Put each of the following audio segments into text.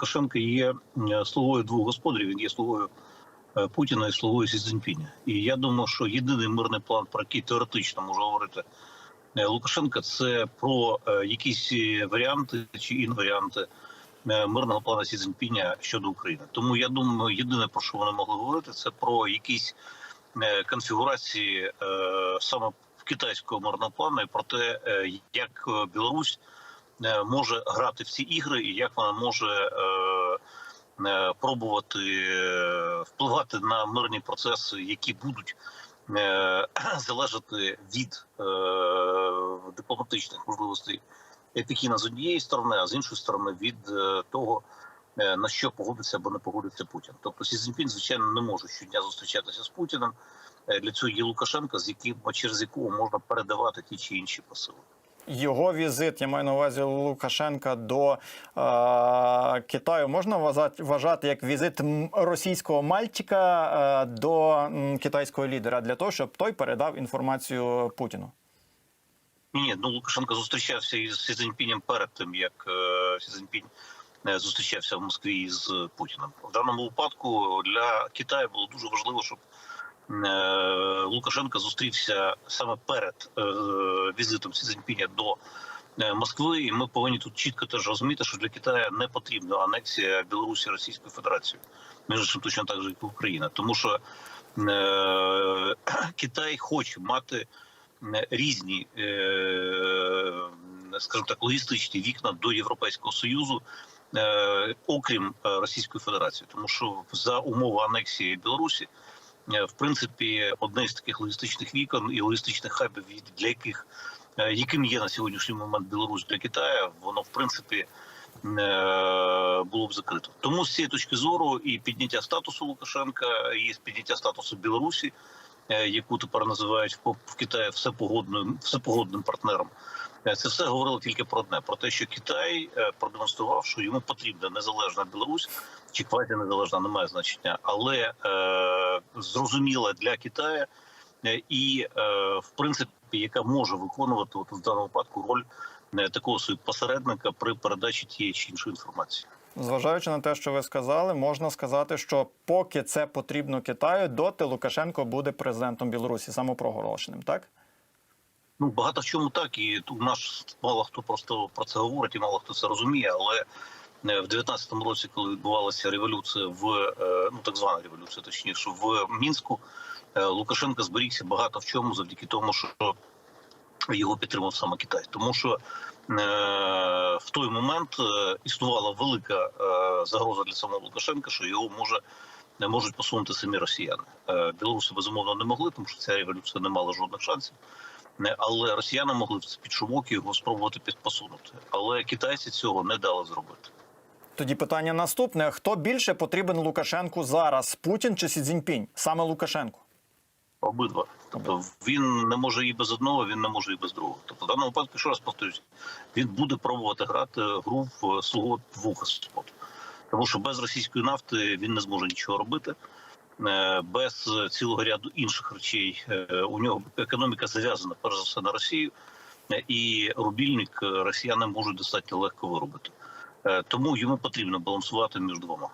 Лукашенко є е, слугою двох господарів. Він є слугою е, Путіна і слугою Сі Цзіньпіня. І я думаю, що єдиний мирний план, про який теоретично може говорити е, Лукашенко, це про якісь варіанти чи інваріанти мирного плану Сі Цзіньпіня щодо України. Тому я думаю, єдине про що вони могли говорити, це про якісь конфігурації саме китайського мирного плану і про те, як Білорусь може грати в ці ігри і як вона може е, е, пробувати е, впливати на мирні процеси, які будуть е, залежати від е, дипломатичних можливостей Пекіна з однієї сторони, а з іншої сторони від е, того. е, На що погодиться або не погодиться Путін, тобто Сі Цзіньпін, звичайно, не може щодня зустрічатися з Путіним. Е, Для цього є Лукашенка, з яким через якого можна передавати ті чи інші посили. Його візит, я маю на увазі Лукашенка до е, Китаю, можна вважати, вважати як візит російського мальчика е, до китайського лідера для того, щоб той передав інформацію Путіну. Ні, ну Лукашенко зустрічався із Сі Цзіньпінем перед тим, як е, Сі Цзіньпінь е, зустрічався в Москві з Путіним. В даному випадку для Китаю було дуже важливо, щоб Лукашенко зустрівся саме перед е, візитом Сі Цзіньпіня до е, Москви. І ми повинні тут чітко теж розуміти, що для Китаю не потрібна анексія Білорусі Російською Федерацією. Між точно так же, як і Україна, тому що е, Китай хоче мати е, різні, е, скажімо так, логістичні вікна до Європейського союзу, е, окрім е, Російської Федерації, тому що за умови анексії Білорусі, е, в принципі, одне з таких логістичних вікон і логістичних хабів, для яких е, яким є на сьогоднішній момент Білорусь для Китаю, воно в принципі е, було б закрито. Тому з цієї точки зору і підняття статусу Лукашенка, і підняття статусу Білорусі, е, яку тепер називають в Китаї всепогодним всепогодним партнером. Е, Це все говорило тільки про одне: про те, що Китай е, продемонстрував, що йому потрібна незалежна Білорусь чи квазі незалежна, немає значення, але е, зрозуміла для Китаю е, і, е, в принципі, яка може виконувати от, в даному випадку роль е, такого посередника при передачі тієї чи іншої інформації. Зважаючи на те, що ви сказали, можна сказати, що поки це потрібно Китаю, доти Лукашенко буде президентом Білорусі самопроголошеним, так? Ну багато в чому так, і у нас мало хто просто про це говорить, і мало хто це розуміє. Але е, в 19-му році, коли відбувалася революція в е, ну так звана революція, точніше в мінську, е, Лукашенко зберігся багато в чому завдяки тому, що його підтримав саме Китай, тому що е, в той момент е, існувала велика е, загроза для самого Лукашенка, що його може не можуть посунути самі росіяни. Е, Білоруси безумовно не могли, тому що ця революція не мала жодних шансів. Не, але росіяни могли під шумок його спробувати підпосунути. Але китайці цього не дали зробити. Тоді питання наступне: хто більше потрібен Лукашенку зараз? Путін чи Сі Цзіньпінь? Саме Лукашенко. Обидва. Тобто він не може і без одного, він не може і без другого. Тобто, в даному випадку, ще раз повторюсь, він буде пробувати грати гру в слугу двох господ. Тому що без російської нафти він не зможе нічого робити. Е, Без цілого ряду інших речей е, у нього економіка зав'язана перш за все на Росію, е, і рубільник е, росіяни можуть достатньо легко виробити. Е, Тому йому потрібно балансувати між двома.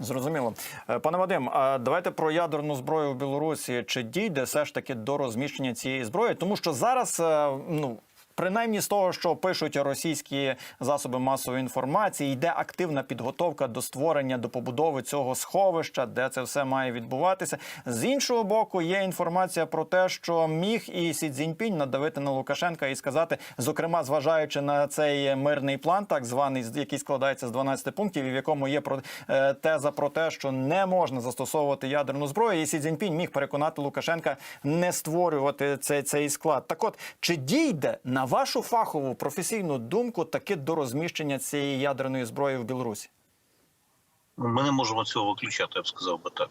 Зрозуміло, Е, пане Вадим. Давайте про ядерну зброю в Білорусі. Чи дійде все ж таки до розміщення цієї зброї? Тому що зараз е, ну. Принаймні з того, що пишуть російські засоби масової інформації, йде активна підготовка до створення до побудови цього сховища, де це все має відбуватися. З іншого боку, є інформація про те, що міг і Сі Цзіньпінь надавити на Лукашенка і сказати, зокрема, зважаючи на цей мирний план, так званий, який складається з 12 пунктів, і в якому є про е, теза про те, що не можна застосовувати ядерну зброю, і Сі Цзіньпінь міг переконати Лукашенка не створювати цей, цей склад. Так, от чи дійде на вашу фахову професійну думку таки до розміщення цієї ядерної зброї в Білорусі? Ми не можемо цього виключати, я б сказав би так.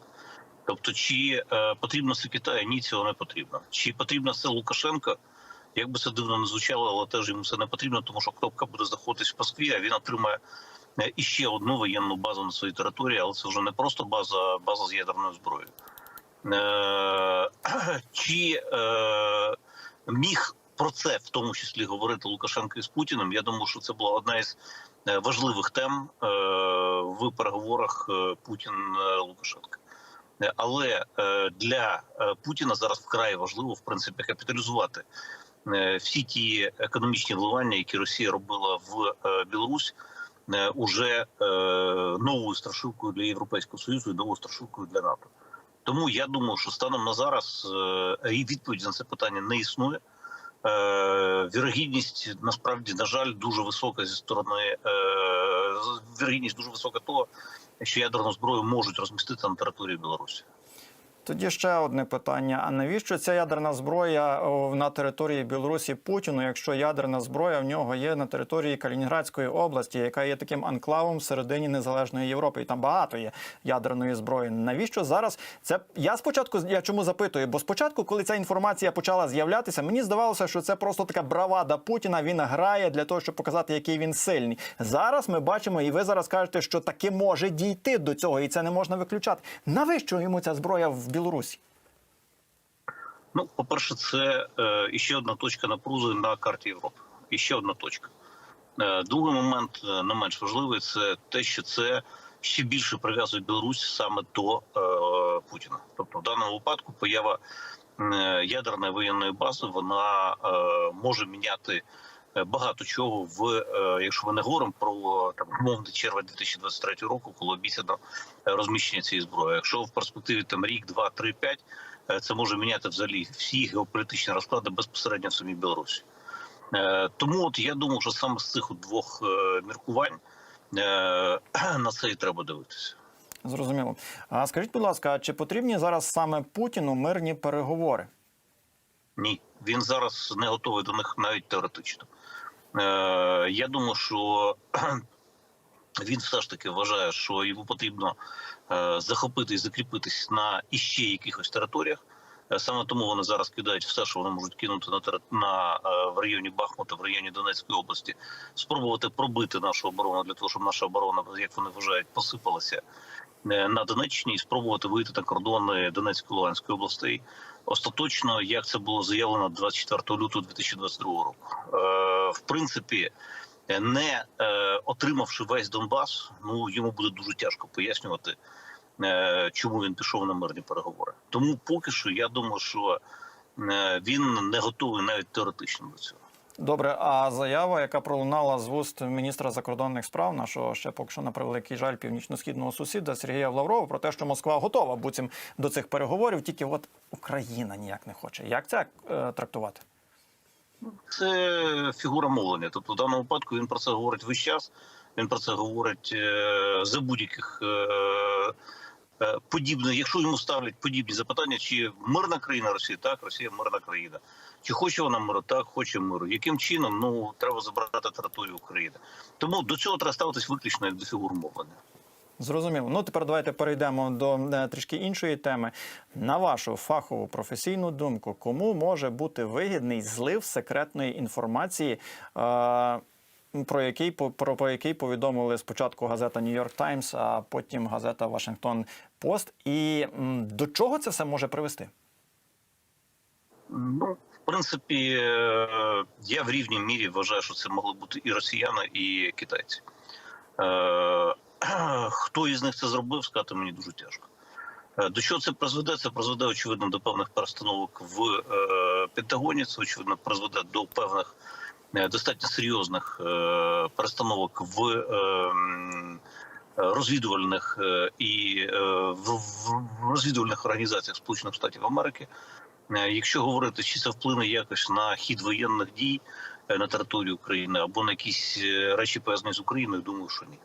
Тобто, чи е, потрібно це Китаю? Ні, цього не потрібно. Чи потрібно це Лукашенко? Як би це дивно не звучало, але теж йому це не потрібно, тому що кнопка буде знаходитись в Москві, а він отримає е, іще одну воєнну базу на своїй території, але це вже не просто база, база з ядерною зброєю. Е, чи е, міг про це в тому числі говорити Лукашенко із Путіним? Я думаю, що це була одна із е, важливих тем е, в переговорах е, Путін Лукашенка. Але для Путіна зараз вкрай важливо в принципі капіталізувати всі ті економічні вливання, які Росія робила в Білорусь, уже новою страшилкою для Європейського союзу і новою страшилкою для НАТО. Тому я думаю, що станом на зараз і відповіді на це питання не існує. Е, Вірогідність насправді на жаль дуже висока зі сторони е, вірогідність дуже висока того, що ядерну зброю можуть розмістити на території Білорусі. Тоді ще одне питання: а навіщо ця ядерна зброя на території Білорусі Путіну, якщо ядерна зброя в нього є на території Калінінградської області, яка є таким анклавом всередині незалежної Європи, і там багато є ядерної зброї. Навіщо зараз це? Я спочатку я чому запитую? Бо спочатку, коли ця інформація почала з'являтися, мені здавалося, що це просто така бравада Путіна. Він грає для того, щоб показати, який він сильний. Зараз ми бачимо, і ви зараз кажете, що таки може дійти до цього, і це не можна виключати. Навіщо йому ця зброя в Білорусі? Ну, по-перше, це е, іще одна точка напруги на карті Європи. Іще одна точка. Е, другий момент, е, не менш важливий, це те, що це ще більше прив'язує Білорусь саме до е, Путіна. Тобто, в даному випадку поява е, ядерної воєнної бази вона е, може міняти. Е, Багато чого в е, якщо ми не говоримо про там умовний червень 2023 року, коли обіцяно е, розміщення цієї зброї. Якщо в перспективі там рік, два, три, п'ять, це може міняти взагалі всі геополітичні розклади безпосередньо в самій Білорусі. Тому от я думаю, що саме з цих двох міркувань на це і треба дивитися. Зрозуміло. А скажіть, будь ласка, чи потрібні зараз саме Путіну мирні переговори? Ні, він зараз не готовий до них навіть теоретично. Е, я думаю, що він все ж таки вважає, що йому потрібно е, захопити і закріпитись на іще якихось територіях. Е, Саме тому вони зараз кидають все, що вони можуть кинути на на е, в районі Бахмута, в районі Донецької області, спробувати пробити нашу оборону для того, щоб наша оборона, як вони вважають, посипалася на Донеччині і спробувати вийти на кордони Донецької Луганської областей. Остаточно, як це було заявлено 24 лютого 2022 року. Е, в принципі, е, не е, отримавши весь Донбас, ну йому буде дуже тяжко пояснювати, е, чому він пішов на мирні переговори. Тому поки що я думаю, що е, він не готовий навіть теоретично до цього. Добре, а заява, яка пролунала з вуст міністра закордонних справ, нашого ще поки що на превеликий жаль північно-східного сусіда Сергія Лаврова, про те, що Москва готова буцім до цих переговорів, тільки от Україна ніяк не хоче. Як це е, трактувати? Це фігура мовлення. Тобто, в даному випадку він про це говорить весь час. Він про це говорить е, за будь-яких е, е, подібних. Якщо йому ставлять подібні запитання, чи мирна країна Росія? Так, Росія мирна країна. Чи хоче вона миру? Так, хоче миру. Яким чином? Ну треба забрати територію України. Тому до цього треба ставитись виключно як до фігур мовлення. Зрозуміло. Ну тепер давайте перейдемо до е, трішки іншої теми. На вашу фахову професійну думку, кому може бути вигідний злив секретної інформації? Е- про який про, про який повідомили спочатку газета York Times, а потім газета Washington Post. І до чого це все може привести? Ну, в принципі, е, я в рівній мірі вважаю, що це могли бути і росіяни, і китайці. Е, Хто із них це зробив, сказати мені дуже тяжко. Е, До чого це призведе? Це призведе, очевидно, до певних перестановок в Пентагоні. Це очевидно призведе до певних достатньо серйозних е, перестановок в е, розвідувальних і в, розвідувальних організаціях Сполучених Штатів Америки. Якщо говорити, чи це вплине якось на хід воєнних дій на території України або на якісь речі пов'язані з Україною, думаю, що ні.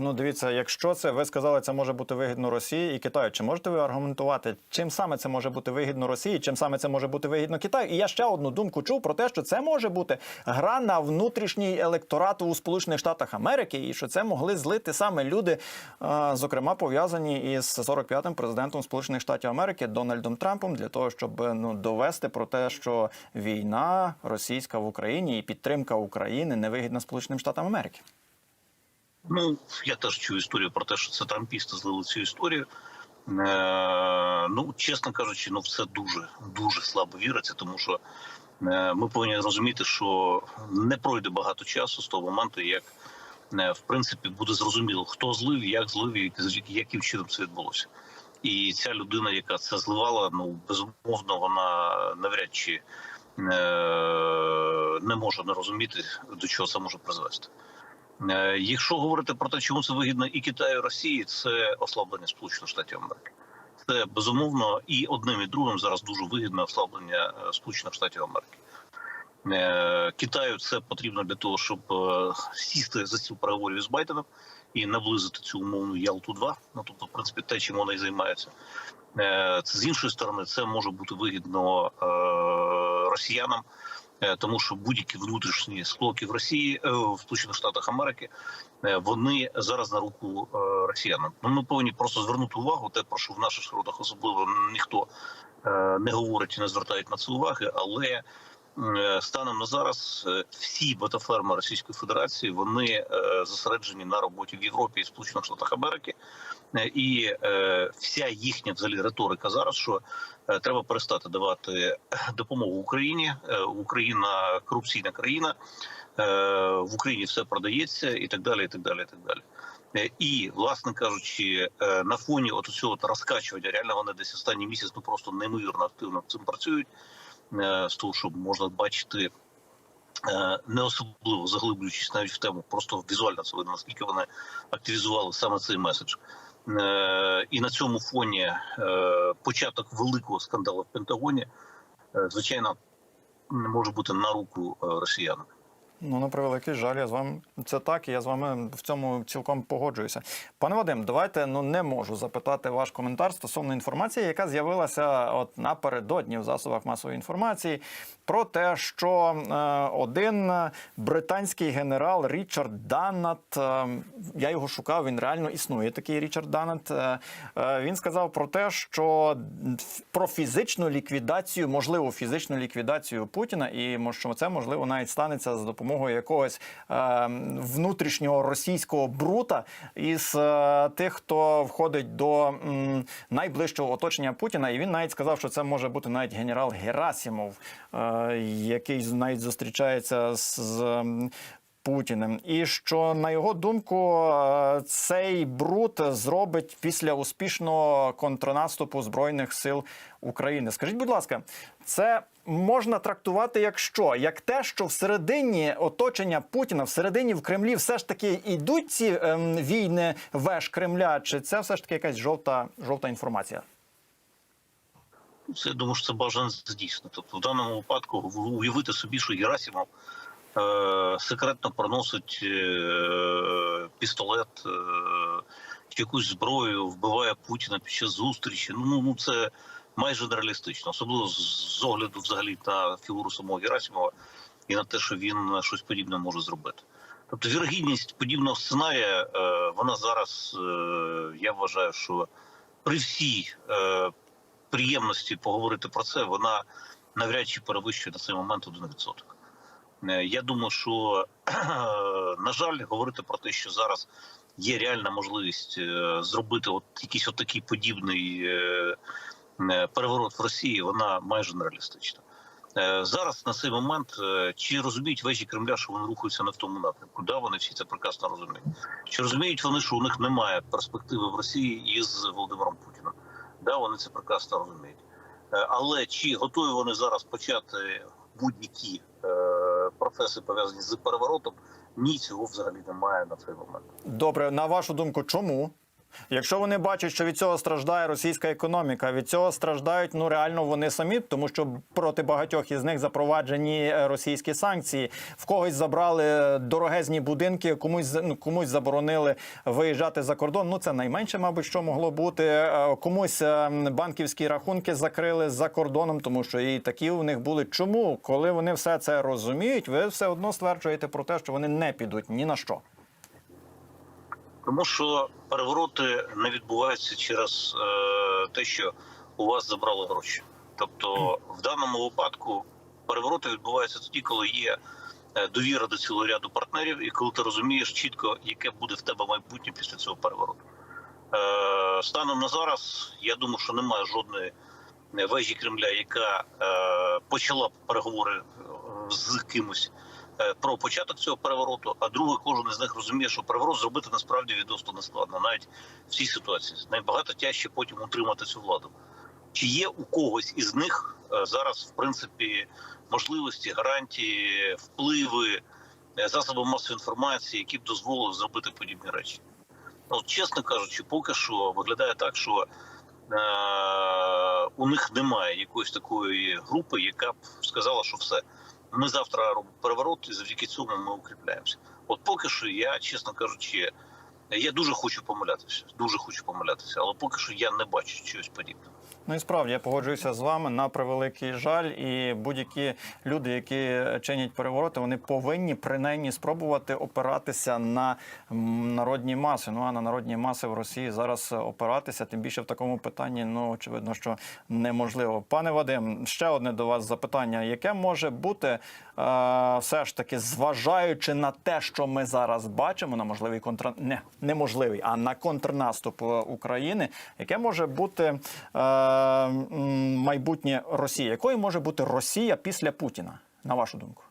Ну, дивіться, якщо це ви сказали, це може бути вигідно Росії і Китаю. Чи можете ви аргументувати, чим саме це може бути вигідно Росії, чим саме це може бути вигідно Китаю? І я ще одну думку чув про те, що це може бути гра на внутрішній електорат у Сполучених Штатах Америки, і що це могли злити саме люди, зокрема пов'язані із 45-м президентом Сполучених Штатів Америки Дональдом Трампом, для того, щоб ну довести про те, що війна російська в Україні і підтримка України невигідна Сполученим Штатам Америки. Ну я теж чую історію про те, що це трампісти злили цю історію. Е, ну, чесно кажучи, ну все дуже дуже слабо віриться, тому що е, ми повинні розуміти, що не пройде багато часу з того моменту, як е, в принципі буде зрозуміло, хто злив, як злив і як- яким чином це відбулося. І ця людина, яка це зливала, ну безумовно, вона навряд чи е, не може не розуміти, до чого це може призвести. Е, Якщо говорити про те, чому це вигідно і Китаю, і Росії, це ослаблення Сполучених Штатів Америки. Це безумовно і одним і другим зараз дуже вигідне ослаблення е, Сполучених Штатів Америки. Е, Китаю це потрібно для того, щоб сісти за стіл переговорів з Байденом і наблизити цю умовну Ялту 2 Ну тобто, в принципі, те, чим вона і займається. Е, Це з іншої сторони, це може бути вигідно росіянам, тому що будь-які внутрішні склоки в Росії е, в Сполучених Штатах Америки е, вони зараз на руку е, росіянам. Ну ми повинні просто звернути увагу, те про що в наших широтах особливо ніхто е, не говорить і не звертає на це уваги, але е, станом на зараз е, всі ботаферми Російської Федерації вони е, зосереджені на роботі в Європі і Сполучених Штатах Америки. Е, І е, вся їхня взагалі риторика зараз, що е, треба перестати давати допомогу Україні. Україна корупційна країна, в Україні все продається і так далі. І так далі, і так далі. І, власне кажучи, на фоні от цього розкачування, реально вони десь останній місяць ну просто неймовірно активно цим працюють. З того, щоб можна бачити, не особливо заглиблюючись навіть в тему, просто візуально це видно, наскільки вони активізували саме цей меседж. Е, І на цьому фоні е, початок великого скандалу в Пентагоні, е, звичайно, може бути на руку росіянам. Ну, на превеликий жаль, я з вами це так, і я з вами в цьому цілком погоджуюся. Пане Вадим, давайте ну не можу запитати ваш коментар стосовно інформації, яка з'явилася от напередодні в засобах масової інформації, про те, що е, один британський генерал Річард Даннат, е, я його шукав, він реально існує. Такий Річард Даннат. е, е, він сказав про те, що про фізичну ліквідацію, можливу фізичну ліквідацію Путіна, і що це можливо навіть станеться за допомогою якогось е, внутрішнього російського брута із е, тих, хто входить до найближчого оточення Путіна. І він навіть сказав, що це може бути навіть генерал Герасімов, е, який навіть зустрічається з. Путіним, і що на його думку е, цей бруд зробить після успішного контрнаступу збройних сил України. Скажіть, будь ласка, це можна трактувати як що? Як те, що всередині оточення Путіна, всередині в Кремлі, все ж таки йдуть ці ем, війни веж Кремля, чи це все ж таки якась жовта жовта інформація? Це я думаю, що це бажано здійснити. Тобто, в даному випадку уявити собі, що Герасимов секретно проносить е, пістолет е, якусь зброю, вбиває Путіна під час зустрічі. Ну, ну, це майже нереалістично, особливо з огляду взагалі на фігуру самого Герасимова і на те, що він щось подібне може зробити. Тобто вірогідність подібного сценарія, е, вона зараз, е, я вважаю, що при всій е, приємності поговорити про це, вона навряд чи перевищує на цей момент 1%. Е, Я думаю, що на жаль, говорити про те, що зараз є реальна можливість е, зробити от якийсь отакий подібний е, переворот в Росії, вона майже нереалістична. Зараз на цей момент чи розуміють вежі Кремля, що вони рухаються не в тому напрямку? Да, вони всі це прекрасно розуміють. Чи розуміють вони, що у них немає перспективи в Росії із Володимиром Путіним? Да, вони це прекрасно розуміють. Але чи готові вони зараз почати будь-які процеси пов'язані з переворотом? Ні, цього взагалі немає на цей момент. Добре, на вашу думку, чому? Якщо вони бачать, що від цього страждає російська економіка, від цього страждають ну реально вони самі, тому що проти багатьох із них запроваджені е, російські санкції. В когось забрали дорогезні будинки, комусь ну, комусь заборонили виїжджати за кордон. Ну це найменше, мабуть, що могло бути. Е, Комусь е, банківські рахунки закрили за кордоном, тому що і такі у них були. Чому, коли вони все це розуміють, ви все одно стверджуєте про те, що вони не підуть ні на що. Тому що перевороти не відбуваються через е, те, що у вас забрали гроші. Тобто, в даному випадку перевороти відбуваються тоді, коли є е, довіра до цілого ряду партнерів, і коли ти розумієш чітко, яке буде в тебе майбутнє після цього перевороту. Е, станом на зараз, я думаю, що немає жодної е, вежі Кремля, яка е, почала переговори е, з кимось про початок цього перевороту. А друге, кожен із них розуміє, що переворот зробити насправді відносно нескладно, навіть в цій ситуації. Найбагато тяжче потім утримати цю владу. Чи є у когось із них е, зараз, в принципі, можливості, гарантії, впливи, е, засоби масової інформації, які б дозволили зробити подібні речі? Ну, чесно кажучи, поки що виглядає так, що е, у них немає якоїсь такої групи, яка б сказала, що все. Ми завтра робимо переворот, і завдяки цьому ми укріпляємося. От поки що, я, чесно кажучи, я дуже хочу помилятися. Дуже хочу помилятися, але поки що я не бачу чогось подібного. Ну і справді я погоджуюся з вами на превеликий жаль, і будь-які люди, які чинять перевороти, вони повинні принаймні спробувати опиратися на народні маси. Ну а на народні маси в Росії зараз опиратися, тим більше в такому питанні, ну очевидно, що неможливо. Пане Вадим, ще одне до вас запитання: яке може бути все ж таки, зважаючи на те, що ми зараз бачимо, на можливий контр... не неможливий, а на контрнаступ е, України, яке може бути е, майбутнє Росії? Якою може бути Росія після Путіна, на вашу думку?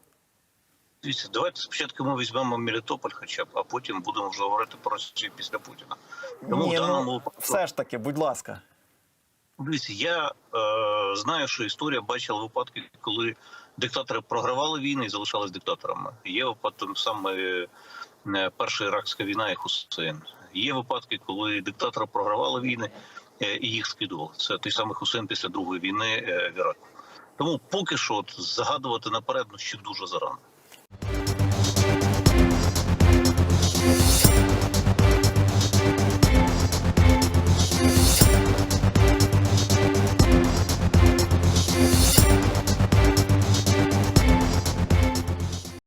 Дивіться, давайте спочатку ми візьмемо Мелітополь, хоча б, а потім будемо вже говорити про Росію після Путіна. Тому в даному ну, все ж таки, будь ласка. Дивіться, я е, знаю, що історія бачила випадки, коли диктатори програвали війни і залишались диктаторами. Є випадком саме е, перша іракська війна і Хусейн. Є випадки, коли диктатори програвали війни е, і їх скидували. Це той самий Хусейн після другої війни е, в Іраку. Тому поки що от, загадувати наперед ну, ще дуже зарано.